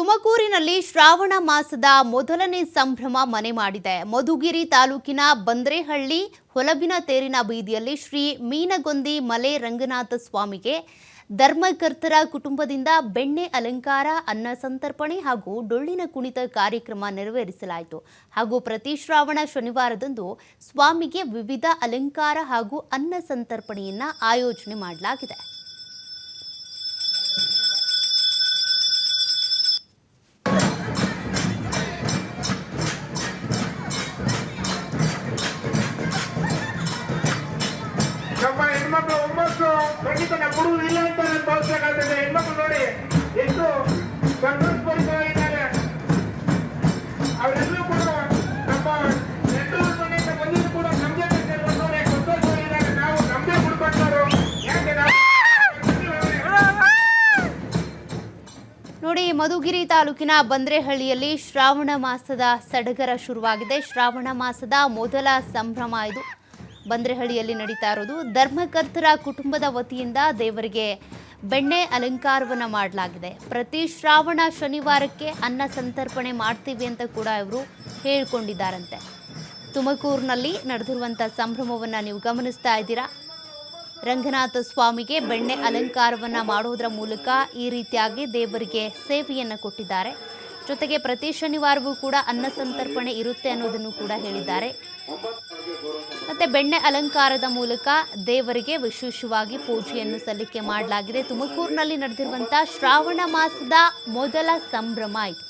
ತುಮಕೂರಿನಲ್ಲಿ ಶ್ರಾವಣ ಮಾಸದ ಮೊದಲನೇ ಸಂಭ್ರಮ ಮನೆ ಮಾಡಿದೆ. ಮಧುಗಿರಿ ತಾಲೂಕಿನ ಬಂದ್ರೇಹಳ್ಳಿ ಹೊಲಬಿನ ತೇರಿನ ಬೀದಿಯಲ್ಲಿ ಶ್ರೀ ಮೀನಗೊಂದಿ ಮಲೆ ರಂಗನಾಥ ಸ್ವಾಮಿಗೆ ಧರ್ಮಕರ್ತರ ಕುಟುಂಬದಿಂದ ಬೆಣ್ಣೆ ಅಲಂಕಾರ, ಅನ್ನ ಸಂತರ್ಪಣೆ ಹಾಗೂ ಡೊಳ್ಳಿನ ಕುಣಿತ ಕಾರ್ಯಕ್ರಮ ನೆರವೇರಿಸಲಾಯಿತು. ಹಾಗೂ ಪ್ರತಿ ಶ್ರಾವಣ ಶನಿವಾರದಂದು ಸ್ವಾಮಿಗೆ ವಿವಿಧ ಅಲಂಕಾರ ಹಾಗೂ ಅನ್ನ ಸಂತರ್ಪಣೆಯನ್ನು ಆಯೋಜನೆ ಮಾಡಲಾಗಿದೆ. ಖಂಡಿತ ಇಲ್ಲ ಅಂತ ನಾನು ಹೆಣ್ಮಕ್ಳು ನೋಡಿ, ಎಷ್ಟು ಅವರೆಲ್ಲರೂ ಕೂಡ ನಮ್ಮ ನೋಡಿ, ಮಧುಗಿರಿ ತಾಲೂಕಿನ ಬಂದ್ರೆಹಳ್ಳಿಯಲ್ಲಿ ಶ್ರಾವಣ ಮಾಸದ ಸಡಗರ ಶುರುವಾಗಿದೆ. ಶ್ರಾವಣ ಮಾಸದ ಮೊದಲ ಸಂಭ್ರಮ ಇದು. ಬಂದ್ರೇಹಳ್ಳಿಯಲ್ಲಿ ನಡೀತಾ ಇರೋದು ಧರ್ಮಕರ್ತರ ಕುಟುಂಬದ ವತಿಯಿಂದ ದೇವರಿಗೆ ಬೆಣ್ಣೆ ಅಲಂಕಾರವನ್ನು ಮಾಡಲಾಗಿದೆ. ಪ್ರತಿ ಶ್ರಾವಣ ಶನಿವಾರಕ್ಕೆ ಅನ್ನ ಸಂತರ್ಪಣೆ ಮಾಡ್ತೀವಿ ಅಂತ ಕೂಡ ಇವರು ಹೇಳ್ಕೊಂಡಿದ್ದಾರಂತೆ. ತುಮಕೂರಿನಲ್ಲಿ ನಡೆದಿರುವಂಥ ಸಂಭ್ರಮವನ್ನು ನೀವು ಗಮನಿಸ್ತಾ ಇದ್ದೀರಾ? ರಂಗನಾಥ ಸ್ವಾಮಿಗೆ ಬೆಣ್ಣೆ ಅಲಂಕಾರವನ್ನು ಮಾಡೋದರ ಮೂಲಕ ಈ ರೀತಿಯಾಗಿ ದೇವರಿಗೆ ಸೇವೆಯನ್ನು ಕೊಟ್ಟಿದ್ದಾರೆ. ಜೊತೆಗೆ ಪ್ರತಿ ಶನಿವಾರವೂ ಕೂಡ ಅನ್ನ ಸಂತರ್ಪಣೆ ಇರುತ್ತೆ ಅನ್ನೋದನ್ನು ಕೂಡ ಹೇಳಿದ್ದಾರೆ. ಮತ್ತೆ ಬೆಣ್ಣೆ ಅಲಂಕಾರದ ಮೂಲಕ ದೇವರಿಗೆ ವಿಶೇಷವಾಗಿ ಪೂಜೆಯನ್ನು ಸಲ್ಲಿಕೆ ಮಾಡಲಾಗಿದೆ. ತುಮಕೂರಿನಲ್ಲಿ ನಡೆದಿರುವಂತಹ ಶ್ರಾವಣ ಮಾಸದ ಮೊದಲ ಸಂಭ್ರಮ ಇದು.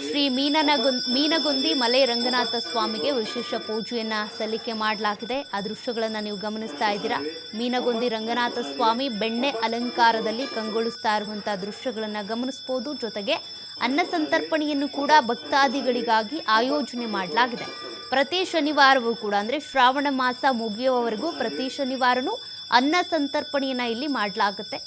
ಶ್ರೀ ಮೀನನಗುನ್, ಮೀನಗುಂದಿ ಮಲೆ ರಂಗನಾಥ ಸ್ವಾಮಿಗೆ ವಿಶೇಷ ಪೂಜೆಯನ್ನ ಸಲ್ಲಿಕೆ ಮಾಡಲಾಗಿದೆ. ಆ ದೃಶ್ಯಗಳನ್ನು ನೀವು ಗಮನಿಸ್ತಾ ಇದ್ದೀರಾ? ಮೀನಗುಂದಿ ರಂಗನಾಥ ಸ್ವಾಮಿ ಬೆಣ್ಣೆ ಅಲಂಕಾರದಲ್ಲಿ ಕಂಗೊಳಿಸ್ತಾ ಇರುವಂಥ ದೃಶ್ಯಗಳನ್ನು ಗಮನಿಸಬಹುದು ಜೊತೆಗೆ ಅನ್ನ ಸಂತರ್ಪಣೆಯನ್ನು ಕೂಡ ಭಕ್ತಾದಿಗಳಿಗಾಗಿ ಆಯೋಜನೆ ಮಾಡಲಾಗಿದೆ. ಪ್ರತಿ ಶನಿವಾರವೂ ಕೂಡ, ಅಂದರೆ ಶ್ರಾವಣ ಮಾಸ ಮುಗಿಯುವವರೆಗೂ ಪ್ರತಿ ಶನಿವಾರನೂ ಅನ್ನ ಸಂತರ್ಪಣೆಯನ್ನು ಇಲ್ಲಿ ಮಾಡಲಾಗುತ್ತೆ.